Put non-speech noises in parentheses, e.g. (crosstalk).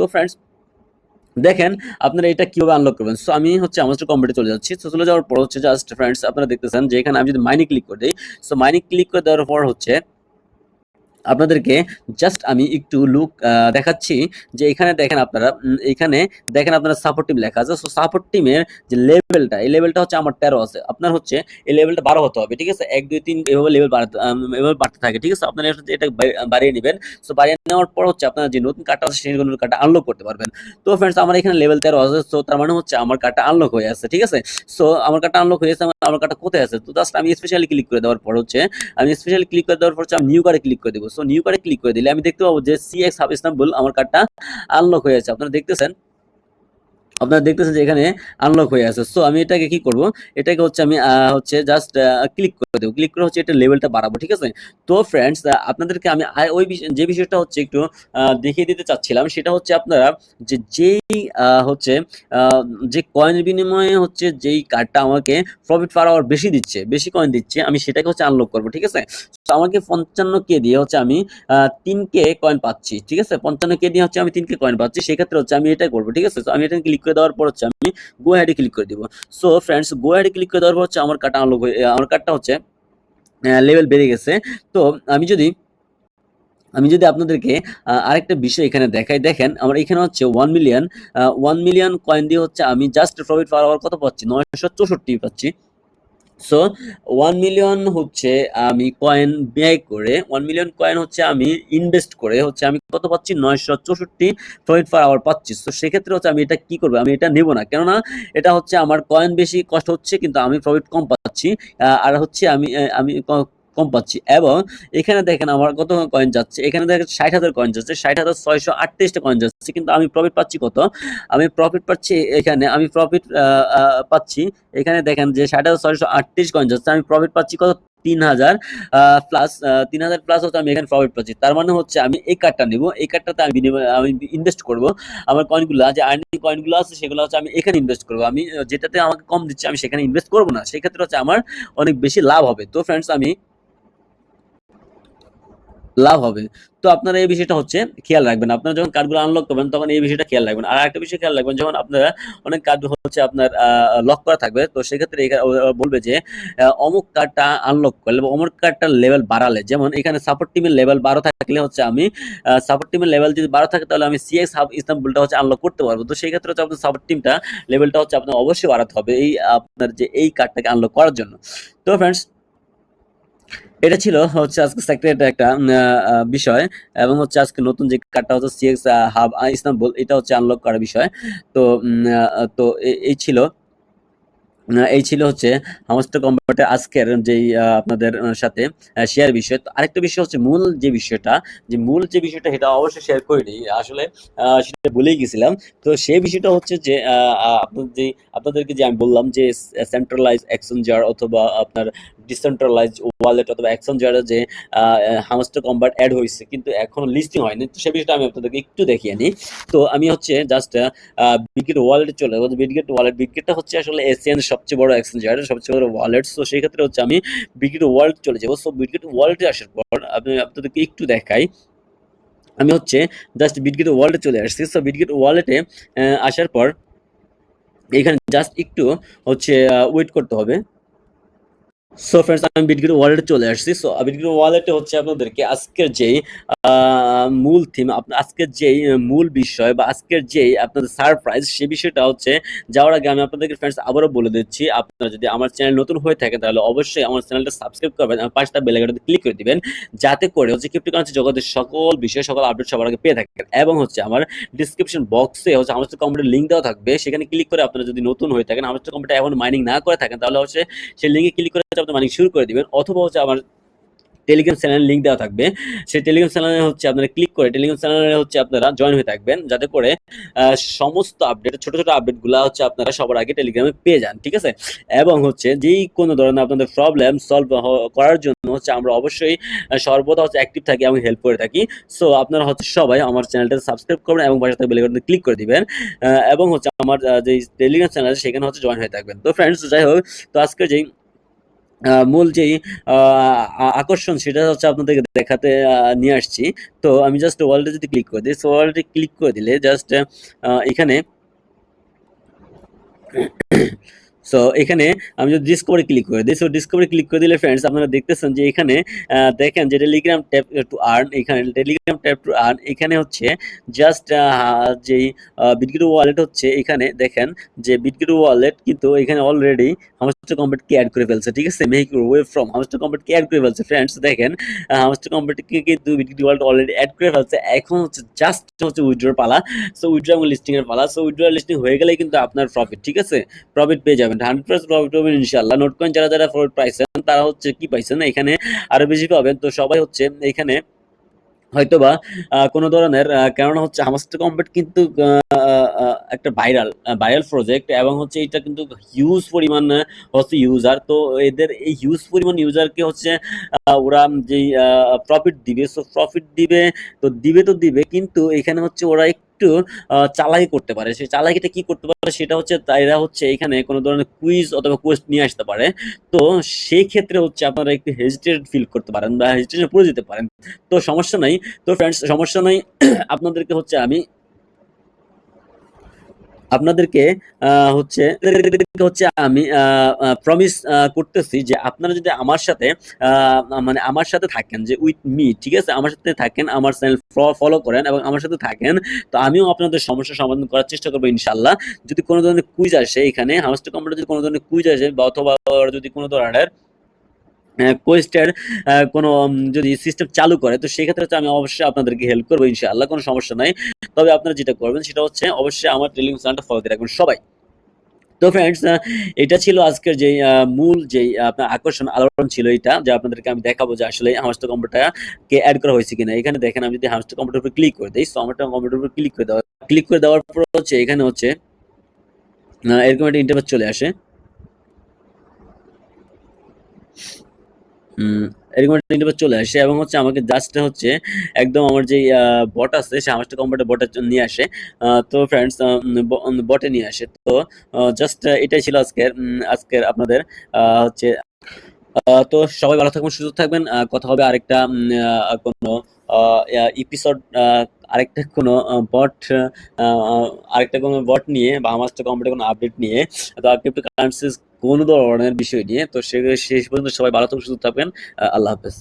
তো ফ্রেন্ডস দেখেন আপনারা এটা কীভাবে আনলক করবেন। সো আমি হচ্ছে আমার কম্পিউটার চলে যাচ্ছি। তো চলে যাওয়ার পর হচ্ছে জাস্ট ফ্রেন্ডস আপনারা দেখতেছেন যে এখানে আমি যদি মাইনে ক্লিক করে দিই সো মাইনে ক্লিক করে দেওয়ার পর হচ্ছে আপনাদেরকে জাস্ট আমি একটু লুক দেখাচ্ছি যে এখানে দেখেন আপনারা এখানে দেখেন আপনারা সাপোর্ট টিম লেখা আছে। সো সাপোর্ট টিমের যে লেভেলটা এই লেভেলটা হচ্ছে আমার তেরো আছে। আপনার হচ্ছে এই লেভেলটা বারো হতে হবে, ঠিক আছে? এক, দুই, তিন, এভাবে লেভেল বাড়াতে এভাবে বাড়তে থাকে, ঠিক আছে? আপনারা এটা- বাড়িয়ে নেবেন। সো বাড়িয়ে নেওয়ার পর হচ্ছে আপনারা যে নতুন কার্ডটা আছে, সেই নতুন কার্ডটা আনলক করতে পারবেন। তো ফ্রেন্ডস আমার এখানে লেভেল তেরো আছে। সো তার মানে হচ্ছে আমার কার্ডটা আনলক হয়ে আছে, ঠিক আছে? সো আমার কার্ডটা আনলক হয়ে আছে, আমার- কার্ডটা কোথায় আছে? তো জাস্ট আমি স্পেশালি ক্লিক করে দেওয়ার পর হচ্ছে, আমি স্পেশালি ক্লিক করে দেওয়ার পর হচ্ছে আমি নিউ কার্ডে ক্লিক করে দেবো। সো নিউ কার্ডে ক্লিক করে দিলে আমি দেখতে পাবো যে সি এক্স হাফ ইস্তাম্বুল আমার কার্ডটা আনলক হয়ে আছে আপনারা দেখতেছেন? আপনারা দেখতেছেন যে এখানে আনলক হয়ে আছে। সো আমি এটাকে কি করব? এটাকে হচ্ছে আমি হচ্ছে জাস্ট ক্লিক করে দেবো। ক্লিক করে হচ্ছে এটা লেভেলটা বাড়াবো, ঠিক আছে? তো ফ্রেন্ডস আপনাদেরকে আমি ওই যে বিষয়টা হচ্ছে একটু দেখিয়ে দিতে চাচ্ছিলাম, সেটা হচ্ছে আপনারা যে যেই হচ্ছে যে কয়েনের বিনিময়ে হচ্ছে যেই কার্ডটা আমাকে প্রফিট পার আওয়ার বেশি দিচ্ছে, বেশি কয়েন দিচ্ছে, আমি সেটাকে হচ্ছে আনলক করব, ঠিক আছে? তো আমাকে পঞ্চান্ন কে দিয়ে হচ্ছে আমি তিন কে কয়েন পাচ্ছি, ঠিক আছে? পঞ্চান্ন কে দিয়ে হচ্ছে আমি তিন কে কয়েন পাচ্ছি, সেক্ষেত্রে হচ্ছে আমি এটাই করব, ঠিক আছে? আমি এটা ক্লিক করে দেওয়ার পর হচ্ছে আমি গো হ্যাডে ক্লিক করে দিব। সো ফ্রেন্ডস গো হ্যাডে ক্লিক করে দেওয়ার পর হচ্ছে আমার কার্ডটা আনলক আমার কার্ডটা হচ্ছে লেভেল বেড়ে গেছে। তো, আমি যদি আমি যদি আপনাদেরকে আরেকটা বিষয় এখানে দেখাই। দেখেন, আমার এখানে হচ্ছে one million one million coin দিয়ে হচ্ছে আমি জাস্ট প্রফিট পাওয়ার কত পাচ্ছি? নয়শো চৌষট্টি পাচ্ছি। সো ওয়ান মিলিয়ন হচ্ছে আমি কয়েন ব্যয় করে ওয়ান মিলিয়ন কয়েন হচ্ছে আমি ইনভেস্ট করে, হচ্ছে আমি কত পাচ্ছি? নয়শো চৌষট্টি প্রফিট পার আওয়ার পাচ্ছি। তো সেক্ষেত্রে হচ্ছে আমি এটা কি করব? আমি এটা নেব না। কেননা এটা হচ্ছে আমার কয়েন বেশি কষ্ট হচ্ছে, কিন্তু আমি প্রফিট কম পাচ্ছি। আর হচ্ছে আমি আমি কম পাচ্ছি। এবং এখানে দেখেন আমার কত কয়েন যাচ্ছে? এখানে দেখেন ষাট হাজার কয়েন যাচ্ছে। ষাট হাজার ছয়শো আটত্রিশটা কয়েন যাচ্ছে। কিন্তু আমি প্রফিট পাচ্ছি কত? আমি প্রফিট পাচ্ছি এখানে, আমি প্রফিট পাচ্ছি এখানে দেখেন যে ষাট হাজার ছয়শো আটত্রিশ কয়েন যাচ্ছে। আমি প্রফিট পাচ্ছি কত? তিন হাজার প্লাস তিন হাজার প্লাস হচ্ছে আমি এখানে প্রফিট পাচ্ছি। তার মানে হচ্ছে আমি এই কার্ডটা নিব। এই কার্ডটাতে আমি আমি ইনভেস্ট করব। আমার কয়েনগুলো যে আর্নিং কয়েনগুলো আছে, সেগুলো হচ্ছে আমি এখানে ইনভেস্ট করব। আমি যেটাতে আমাকে কম দিচ্ছে, আমি সেখানে ইনভেস্ট করব না। সেক্ষেত্রে হচ্ছে আমার অনেক বেশি লাভ হবে। তো ফ্রেন্ডস আমি লাভ হবে। তো আপনারা এই বিষয়টা হচ্ছে খেয়াল রাখবেন। আপনারা যখন কার্ডগুলো আনলক করবেন, তখন এই বিষয়টা খেয়াল রাখবেন। আর একটা বিষয় খেয়াল রাখবেন, যখন আপনারা অনেক কার্ড হচ্ছে আপনার লক করা থাকবে, তো সেক্ষেত্রে বলবে যে অমুক কার্ডটা আনলক করলে বা অমুক কার্ডটার লেভেল বাড়ালে, যেমন এখানে সাপোর্ট টিমের লেভেল বারো থাকলে হচ্ছে আমি সাপোর্ট টিমের লেভেল যদি বারো থাকে, তাহলে আমি সিএক্স হাব ইস্তাম্বুলটা হচ্ছে আনলক করতে পারব। তো সেই ক্ষেত্রে হচ্ছে আপনার সাপোর্ট টিমটা লেভেলটা হচ্ছে আপনার অবশ্যই বাড়াতে হবে এই, আপনার যে এই কার্ডটাকে আনলক করার জন্য। তো ফ্রেন্ডস এটা ছিল হচ্ছে আজকে সেক্রেট একটা বিষয় এবং হচ্ছে আজকে নতুন যে কার্ডটা হচ্ছে সিএক্স হাব ইস্তাম্বুল, এটা হচ্ছে আনলক করা বিষয়। তো তো এই ছিল। এই ছিল হচ্ছে হামস্টার কম্পিউটার আজকের যেই আপনাদের সাথে শেয়ার বিষয়। আরেকটা বিষয় হচ্ছে মূল যে বিষয়টা, যে মূল যে বিষয়টা সেটা অবশ্যই শেয়ার করিনি আসলে সেটা ভুলেই গেছিলাম। তো সেই বিষয়টা হচ্ছে যে আপনার যে, আপনাদেরকে যে আমি বললাম যে সেন্ট্রালাইজ এক্সচেঞ্জার অথবা আপনার ডিসেন্ট্রালাইজ ওয়ালেট অথবা এক্সচেঞ্জারে যে হামস্টার কম্বাট অ্যাড হয়েছে, কিন্তু এখনও লিস্টিং হয়নি। তো সেই বিষয়টা আমি আপনাদেরকে একটু দেখিয়ে নিই। তো আমি হচ্ছে জাস্ট বিগেট ওয়ালেটে চলে বিগেট ওয়ালেট বিগেটটা হচ্ছে আসলে এসিয়ান সবচেয়ে বড় এক্সচেঞ্জার সবচেয়ে বড় ওয়ালেট সো সেই ক্ষেত্রে হচ্ছে আমি বিগ্রেট ওয়ার্ল্ড চলে যাব সো বিগেট ওয়ার্ল্ডে আসার পর আমি আপনাদেরকে একটু দেখাই। আমি হচ্ছে জাস্ট বিটগেট ওয়ার্ল্ডে চলে আসছি। সো বিটগেট ওয়ালেটে আসার পর এখানে জাস্ট একটু হচ্ছে ওয়েট করতে হবে। সো ফ্রেন্ডস আমি বিটগেট ওয়ালেটে চলে আসছি। সো বিটগেট ওয়ালেটে হচ্ছে আপনাদেরকে আজকের যেই মূল থিম আজকের যেই মূল বিষয় বা আজকের যেই আপনাদের সারপ্রাইজ সেই বিষয়টা হচ্ছে যাওয়ার আগে আমি আপনাদেরকে ফ্রেন্ডস আবারও বলে দিচ্ছি, আপনারা যদি আমার চ্যানেল নতুন হয়ে থাকে, তাহলে অবশ্যই আমার চ্যানেলটা সাবস্ক্রাইব করবেন আর পাঁচটা বেলাইকনতে ক্লিক করে দিবেন, যাতে করে হচ্ছে ক্রিপ্টোকারেন্সি জগতের সকল বিষয়, সকল আপডেট সবার আগে পেয়ে থাকেন। এবং হচ্ছে আমার ডিসক্রিপশন বক্সে হচ্ছে আমার কম্পিউটার লিঙ্ক দেওয়া থাকবে। সেখানে ক্লিক করে আপনারা যদি নতুন হয়ে থাকেন, আমার কম্পিউটার এখন মাইনিং না করে থাকেন, তাহলে হচ্ছে সেই লিঙ্কে ক্লিক করে হচ্ছে আপনি মাইনিং শুরু করে দিবেন, অথবা হচ্ছে আমার টেলিগ্রাম চ্যানেল লিঙ্ক দেওয়া থাকবে। সেই টেলিগ্রাম চ্যানেলে হচ্ছে আপনারা ক্লিক করে টেলিগ্রাম চ্যানেলে হচ্ছে আপনারা জয়েন হয়ে থাকবেন, যাতে করে সমস্ত আপডেট ছোট ছোট আপডেটগুলো হচ্ছে আপনারা সবার আগে টেলিগ্রামে পেয়ে যান, ঠিক আছে? এবং হচ্ছে যেই কোনো ধরনের আপনাদের প্রবলেম সলভ করার জন্য হচ্ছে আমরা অবশ্যই সর্বদা হচ্ছে অ্যাক্টিভ থাকি এবং হেল্প করে থাকি। সো আপনারা হচ্ছে সবাই আমার চ্যানেলটা সাবস্ক্রাইব করবেন এবং পাশে থাকা বেলাইকনতে ক্লিক করে দিবেন এবং হচ্ছে আমার যে টেলিগ্রাম চ্যানেল সেখানে হচ্ছে জয়েন হয়ে থাকবেন। তো ফ্রেন্ডস যাই হোক, তো আজকে যেই মূল আহ, আকর্ষণ সেটা হচ্ছে আপনাদেরকে দেখাতে নিয়ে আসছি। তো আমি জাস্ট ওয়ার্ল্ডে যদি ক্লিক করে দিই সো ওয়ার্ল্ডে ক্লিক করে দিলে জাস্ট এখানে সো এখানে আমি যদি ডিসকভারি ক্লিক করে দিই সো ডিসকভারি ক্লিক করে দিলে ফ্রেন্ডস আপনারা দেখতেছেন যে এখানে দেখেন যে টেলিগ্রাম ট্যাপ টু আর্ন এখানে টেলিগ্রাম ট্যাপ টু আর্ন এখানে হচ্ছে জাস্ট যেই বিটগিট ওয়ালেট হচ্ছে, এখানে দেখেন যে বিটগিট ওয়ালেট কিন্তু এখানে অলরেডি হামস্টার কম্পিউটারকে অ্যাড করে ফেলছে, ঠিক আছে? মেক ওয়ে ফ্রম হামস্টার কম্পিউটারকে অ্যাড করে ফেলছে ফ্রেন্ডস দেখেন হামস্টার কম্পিউটারকে কিন্তু বিটগিট ওয়ালেট অলরেডি অ্যাড করে ফেলছে, এখন হচ্ছে জাস্ট হচ্ছে উইথড্রর পালা সো উইথড্র এবং লিস্টিং এর পালা সো উইথড্র লিস্টিং হয়ে গেলে কিন্তু আপনার প্রফিট ঠিক আছে? প্রফিট পেয়ে যাবেন নোট কয়েন যারা যারা পাইছেন, তারা হচ্ছে কি পাইছেন? এখানে আরও বেশি পাবেন। তো সবাই হচ্ছে এখানে হয়তোবা কোনো ধরনের কেননা হচ্ছে হামাস্টার কম্পিট কিন্তু একটা ভাইরাল ভাইরাল প্রজেক্ট এবং হচ্ছে এটা কিন্তু হিউজ পরিমাণ হচ্ছে ইউজার তো এদের এই হিউজ পরিমাণ ইউজারকে হচ্ছে ওরা যেই প্রফিট দিবে সো প্রফিট দিবে, তো দিবে তো দিবে, কিন্তু এখানে হচ্ছে ওরা একটু চালাই করতে পারে। সেই চালাইটা কি করতে পারে সেটা হচ্ছে তাইরা হচ্ছে এখানে কোনো ধরনের কুইজ অথবা কোয়েস্ট নিয়ে আসতে পারে। তো সেই ক্ষেত্রে হচ্ছে আপনারা একটু হেজিটেট ফিল করতে পারেন বা হেজিটেশন পড়ে যেতে পারেন। তো সমস্যা নাই। তো ফ্রেন্ডস সমস্যা নাই। (clears throat) আপনাদেরকে হচ্ছে আমি আপনাদেরকে হচ্ছে হচ্ছে আমি প্রমিস করতেছি যে আপনারা যদি আমার সাথে মানে আমার সাথে থাকেন, যে উইথ মি ঠিক আছে? আমার সাথে থাকেন, আমার চ্যানেল ফলো করেন এবং আমার সাথে থাকেন, তো আমিও আপনাদের সমস্যার সমাধান করার চেষ্টা করব ইনশাল্লাহ যদি কোনো ধরনের কুইজ আসে এখানে হামস্টার কম্পিউটার যদি কোনো ধরনের কুইজ আসে বা অথবা যদি কোনো ধরনের কোয়েস্টের কোনো যদি সিস্টেম চালু করে, তো সেক্ষেত্রে হচ্ছে আমি অবশ্যই আপনাদেরকে হেল্প করব ইনশাআল্লাহ, কোনো সমস্যা নাই। তবে আপনারা যেটা করবেন সেটা হচ্ছে অবশ্যই আমার টেলিগ্রাম চ্যানেলটা ফলো দিয়ে রাখবেন সবাই। তো ফ্রেন্ডস এটা ছিল আজকের যে মূল যে আপনার আকর্ষণ আলোড়ন ছিল এটা, যে আপনাদেরকে আমি দেখাবো যে আসলে হামস্টার কম্পিউটার কে অ্যাড করা হয়েছে কিনা। এখানে দেখেন আমি যদি হামস্টার কম্পিউটার উপর ক্লিক করে দিই সো আমার কম্পিউটার উপর ক্লিক করে দেওয়া ক্লিক করে দেওয়ার পর হচ্ছে এখানে হচ্ছে এরকম একটা ইন্টারফেস চলে আসে। এরকম একটা চলে আসে এবং হচ্ছে আমাকে জাস্ট হচ্ছে একদম আমার যে বট আছে, সে আমার কম্পিউটার বটে নিয়ে আসে। তো ফ্রেন্ডস বটে নিয়ে আসে। তো জাস্ট এটাই ছিল আজকের আজকের আপনাদের হচ্ছে তো সবাই ভালো থাকবেন সুযোগ থাকবেন কথা হবে আরেকটা কোনো এপিসোড আরেকটা কোনো বট আরেকটা কোনো বট নিয়ে বা আমার কম্পিউটার কোনো আপডেট নিয়ে, তো ক্রিপ্টো কারেন্সিস কোনো ধরনের বিষয় নিয়ে, তো সে শেষ পর্যন্ত সবাই ভালো থাকুন, সুস্থ থাকবেন আল্লাহ হাফেজ।